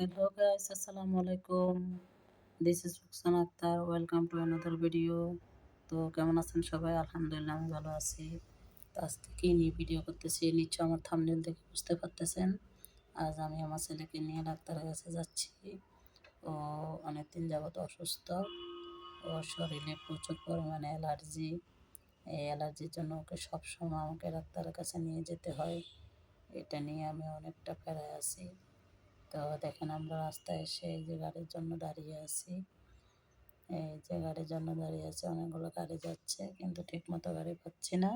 Hello guys, Assalamu alaikum. This is Ruxana Akhtar. Welcome to another video. তো কেমন আছেন সবাই? আলহামদুলিল্লাহ আমি ভালো আছি। তো আজকে কী নিয়ে ভিডিও করতেছি? নিশ্চয় আমার থামনেল দেখে বুঝতে পারতেছেন। আজ আমি আমার ছেলেকে নিয়ে ডাক্তারের কাছে যাচ্ছি। ও অনেকদিন যাবত অসুস্থ। ওর শরীরে প্রচুর পরিমাণে অ্যালার্জি। এই অ্যালার্জির জন্য ওকে সবসময় আমাকে ডাক্তারের কাছে নিয়ে যেতে হয়। এটা নিয়ে আমি অনেকটা প্যারায় আছি। তো দেখেন আমরা রাস্তায় এসে এই যে গাড়ির জন্য দাঁড়িয়ে আছি। এই যে গাড়ির জন্য দাঁড়িয়ে আছে, অনেকগুলো গাড়ি যাচ্ছে, কিন্তু ঠিক মতো গাড়ি পাচ্ছি না।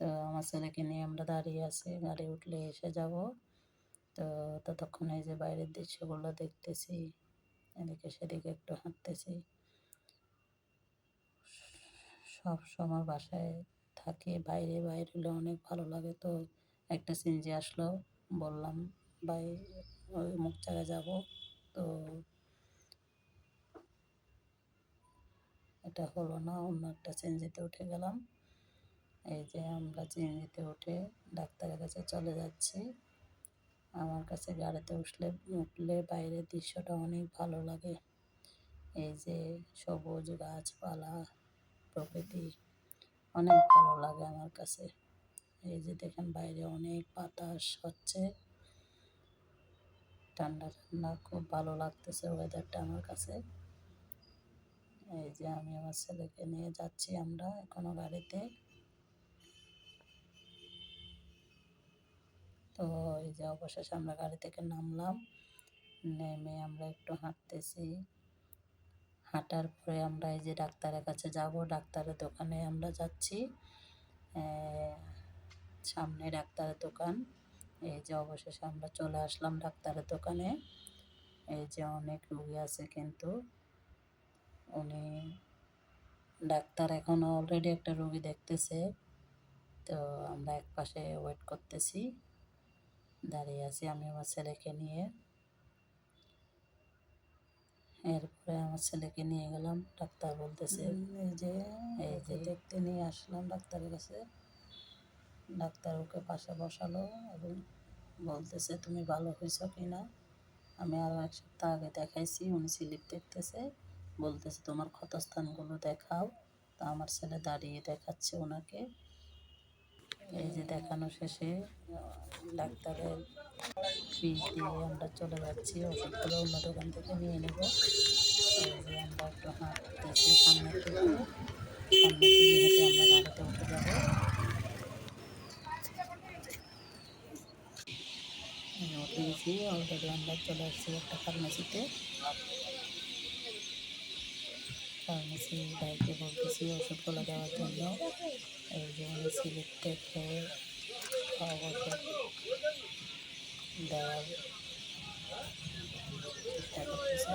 তো আমার ছেলেকে নিয়ে আমরা দাঁড়িয়ে আছি, গাড়ি উঠলে এসে যাব। তো ততক্ষণ এই যে বাইরের দৃশ্যগুলো দেখতেছি, এদিকে সেদিকে একটু হাঁটতেছি। সব সময় বাসায় থাকি, বাইরে বাইরে হলে অনেক ভালো লাগে। তো একটা সিনজি আসলো, বললাম, ভাই ওই মুখ জায়গায় যাব। তো এটা হলো না, অন্য একটা চেঞ্জিতে উঠে গেলাম। এই যে আমরা চেঞ্জিতে উঠে ডাক্তারের কাছে চলে যাচ্ছি। আমার কাছে গাড়িতে উঠলে উঠলে বাইরের দৃশ্যটা অনেক ভালো লাগে। এই যে সবুজ গাছপালা, প্রকৃতি অনেক ভালো লাগে আমার কাছে। এই যে দেখেন বাইরে অনেক বাতাস হচ্ছে। ঠান্ডা ঠান্ডা খুব ভালো লাগতেছে ওয়েদারটা আমার কাছে। এই যে আমি আমার ছেলেকে নিয়ে যাচ্ছি আমরা এখনও গাড়িতে তো এই যে অবশেষে আমরা গাড়ি থেকে নামলাম, নেমে আমরা একটু হাঁটতেছি। হাঁটার পরে আমরা এই যে ডাক্তারের কাছে যাব, ডাক্তারের দোকানে আমরা যাচ্ছি। সামনে ডাক্তারের দোকান। এই যে অবশেষে আমরা চলে আসলাম ডাক্তারের দোকানে। এই যে অনেক রুগী আছে কিন্তু উনি ডাক্তার এখন অলরেডি একটা রুগী দেখতেছে। তো আমরা এক পাশে ওয়েট করতেছি। দাঁড়িয়ে আছি আমি আমার ছেলেকে নিয়ে। এরপরে আমার ছেলেকে নিয়ে গেলাম ডাক্তার বলতেছে এই যে এই যে দেখতে নিয়ে আসলাম ডাক্তারের কাছে। ডাক্তার ওকে পাশে বসালো এবং বলতেছে, তুমি ভালো হয়েছো কি না আমি আরও এক সপ্তাহ আগে দেখাইছি, উনি স্লিপ দেখতেছে, বলতেছে, তোমার ক্ষতস্থানগুলো দেখাও। তা আমার ছেলে দাঁড়িয়ে দেখাচ্ছে ওনাকে। এই যে দেখানো শেষে, ডাক্তারের ফিস দিয়ে আমরা চলে যাচ্ছি, ওষুধগুলো অন্য দোকান থেকে নিয়ে নেব। আমরা একটু হাঁটতেছি সামনের থেকে হেঁটে আমরা গাড়িতে উঠে যাব। উঠে গেছি অলরেডি আমরা চলে আসছি একটা ফার্মেসিতে ফার্মেসি ভাইকে বলতেছি ওষুধগুলো দেওয়ার জন্য এই যে উনি সিলিপ দেখে ওষুধ দেওয়ার চেষ্টা করতেছে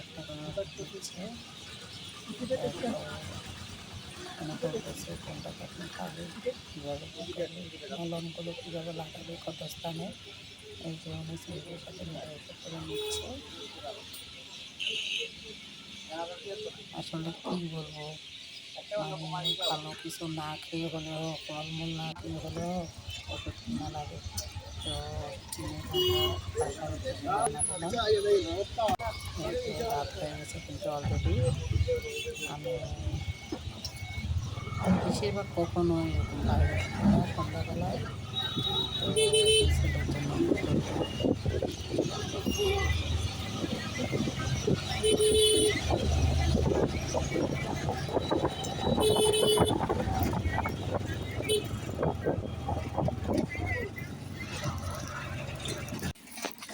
একটা করে দিচ্ছে এখানে কোনটা কখন খাবে, কীভাবে মলমগুলো কীভাবে লাগাবে, কত স্থানে, এই যে উনি সিলিপের সাথে করে নিচ্ছে। আসলে কী বলব মানে ভালো কিছু না খেয়ে হলেও, ফলমূল না খেয়ে হলেও ওষুধ কিনা লাগে। তো রাত হয়ে গেছে কিন্তু অলরেডি আমি বেশিরভাগ কখনো এরকম বাইরে সন্ধ্যাবেলায়।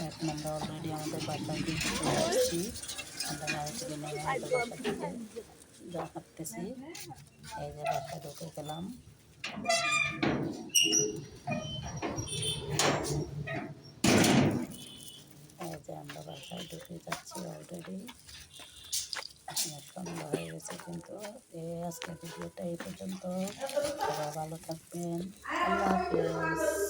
এখন আমরা অলরেডি আমাদের আসছি আমরা গাড়ি থেকে নেমে আমাদের যা হাঁটতেছি এই যে বাসায় ঢুকে গেলাম। এই যে আমরা বাসায় ঢুকে যাচ্ছি অলরেডি সন্ধ্যা হয়ে গেছে কিন্তু এই আজকের ভিডিওটা এই পর্যন্ত। ভালো থাকবেন। আল্লাহ হাফেজ।